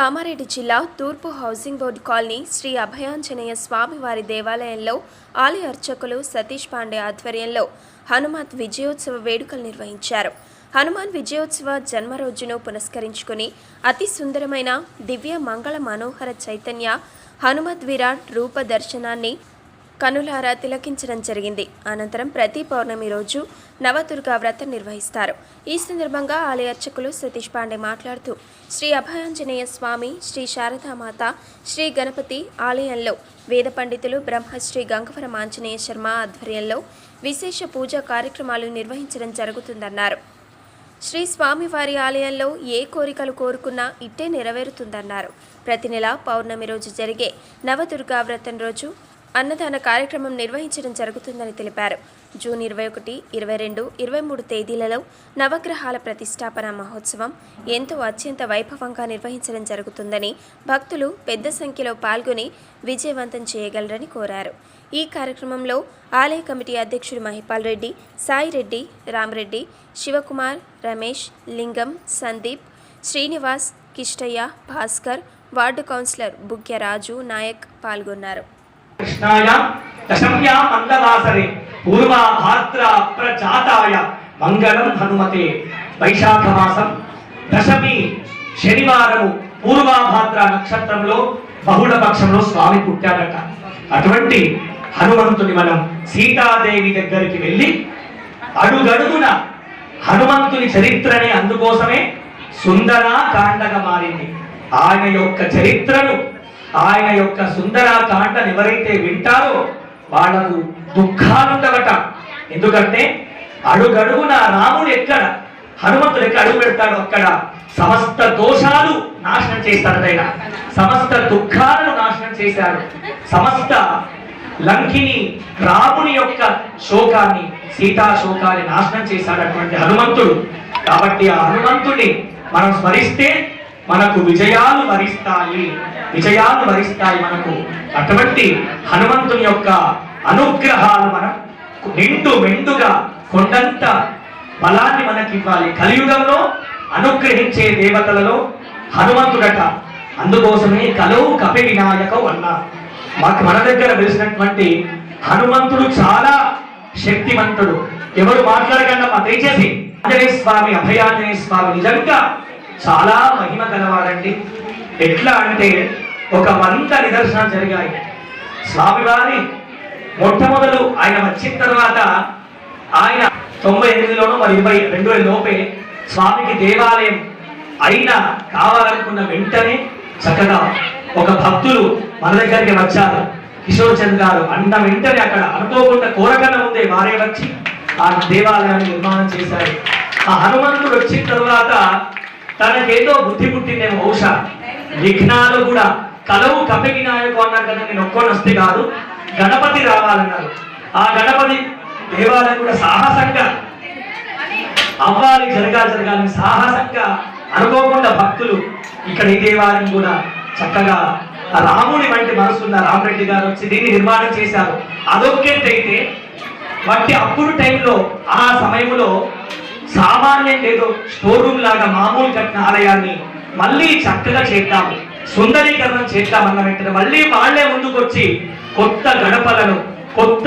కామారెడ్డి జిల్లా తూర్పు housing board colony Shri Abhayanjaneya స్వామివారి దేవాలయంలో ఆలయ అర్చకులు సతీష్ పాండే ఆధ్వర్యంలో హనుమత్ విజయోత్సవ వేడుకలు నిర్వహించారు. హనుమాన్ విజయోత్సవ జన్మరోజును పురస్కరించుకుని అతి సుందరమైన దివ్య మంగళ మనోహర చైతన్య హనుమద్ విరాట్ రూప దర్శనాన్ని కనులారా తిలకించడం జరిగింది. అనంతరం ప్రతి పౌర్ణమి రోజు నవదుర్గా వ్రతం నిర్వహిస్తారు. ఈ సందర్భంగా ఆలయ అర్చకులు సతీష్ పాండే మాట్లాడుతూ శ్రీ అభయాంజనేయ స్వామి శ్రీ శారదామాత శ్రీ గణపతి ఆలయంలో వేద పండితులు బ్రహ్మశ్రీ గంగవరం ఆంజనేయ శర్మ ఆధ్వర్యంలో విశేష పూజా కార్యక్రమాలు నిర్వహించడం జరుగుతుందన్నారు. శ్రీ స్వామివారి ఆలయంలో ఏ కోరికలు కోరుకున్నా ఇట్టే నెరవేరుతుందన్నారు. ప్రతి నెల పౌర్ణమి రోజు జరిగే నవదుర్గా వ్రతం రోజు అన్నదాన కార్యక్రమం నిర్వహించడం జరుగుతుందని తెలిపారు. జూన్ ఇరవై ఒకటి ఇరవై రెండు ఇరవై మూడు తేదీలలో నవగ్రహాల ప్రతిష్టాపన మహోత్సవం ఎంతో అత్యంత వైభవంగా నిర్వహించడం జరుగుతుందని భక్తులు పెద్ద సంఖ్యలో పాల్గొని విజయవంతం చేయగలరని కోరారు. ఈ కార్యక్రమంలో ఆలయ కమిటీ అధ్యక్షుడు మహిపాల్ రెడ్డి సాయిరెడ్డి రామరెడ్డి శివకుమార్ రమేష్ లింగం సందీప్ శ్రీనివాస్ కిష్టయ్య భాస్కర్ వార్డు కౌన్సిలర్ బుగ్య రాజు నాయక్ పాల్గొన్నారు. కృష్ణాయ దశమ్యా మందవాసరే పూర్వ భాద్ర ప్రజాతాయ మంగళం హనుమతే. వైశాఖ మాసం దశమి శనివారము పూర్వాభాద్ర నక్షత్రంలో బహుళ పక్షంలో స్వామి పుట్టాడట అటువంటి హనుమంతుని మనం సీతాదేవి దగ్గరికి వెళ్ళి అడుగడుగున హనుమంతుని చరిత్రనే అందుకోసమే సుందర కాండగా మారింది. ఆయన యొక్క చరిత్రను ఆయన యొక్క సుందరాకాండను ఎవరైతే వింటారో వాళ్ళకు దుఃఖాలుండవట ఎందుకంటే అడుగడుగున రాముడు ఎక్కడ హనుమంతుడు ఎక్కడ అడుగు పెడతాడు అక్కడ సమస్త దోషాలు నాశనం చేస్తాడు ఆయన. సమస్త దుఃఖాలను నాశనం చేశాడు. సమస్త లంకిని రాముని యొక్క శోకాన్ని సీతా శోకాన్ని నాశనం చేశాడు అటువంటి హనుమంతుడు. కాబట్టి ఆ హనుమంతుడిని మనం స్మరిస్తే మనకు విజయాలు వరిస్తాయి. విజయాలు వరిస్తాయి మనకు. అటువంటి హనుమంతుని యొక్క అనుగ్రహాలు మనం నిండు మెండుగా కొండంత బలాన్ని మనకి ఇవ్వాలి కలియుగంలో అనుగ్రహించే దేవతలలో హనుమంతుడట. అందుకోసమే కలవు కపి వినాయకం అన్నారు మాకు మన దగ్గర వెలిసినటువంటి హనుమంతుడు చాలా శక్తివంతుడు ఎవరు మాట్లాడకుండా మా దయచేసి. ఆంజనేయ స్వామి అభయాంజనేయ స్వామి నిజంగా చాలా మహిమ గలవారండి. ఎట్లా అంటే ఒక వంద నిదర్శనాలు జరిగాయి. స్వామివారి మొట్టమొదలు ఆయన వచ్చిన తర్వాత ఆయన తొంభై ఎనిమిదిలోనూ మరి ఇరవై రెండు వేల లోపే స్వామికి దేవాలయం అయినా కావాలనుకున్న వెంటనే చక్కగా ఒక భక్తులు మన దగ్గరికి వచ్చారు. కిషోర్ చంద్ గారు అన్న వెంటనే అక్కడ అనుకోకుండా కోరకన్న ముందే వారే వచ్చి ఆ దేవాలయాన్ని నిర్మాణం చేశారు. ఆ హనుమంతుడు వచ్చిన తర్వాత తనకేదో బుద్ధి పుట్టిందేమో బహుశా. విఘ్నాలు కూడా కలవు కపి వినాయకు అన్నారు కదా నేను ఒక్కొని వస్తే కాదు. గణపతి రావాలన్నారు. ఆ గణపతి దేవాలయం కూడా సాహసంగా అవ్వాలి జరగాలి జరగాలని సాహసంగా అనుకోకుండా భక్తులు ఇక్కడ ఈ దేవాలయం కూడా చక్కగా రాముడి వంటి మనసున్న రామరెడ్డి గారు వచ్చి దీన్ని నిర్మాణం చేశారు. అదొక్కెత్తైతే బట్టి అప్పుడు టైంలో ఆ సమయంలో సామాన్యం ఏదో స్టోర్ రూమ్ లాగా మామూలు కట్టిన ఆలయాన్ని మళ్ళీ చక్కగా చేద్దాము సుందరీకరణం చేద్దామన్న వెంటనే మళ్ళీ వాళ్ళే ముందుకొచ్చి కొత్త గడపలను కొత్త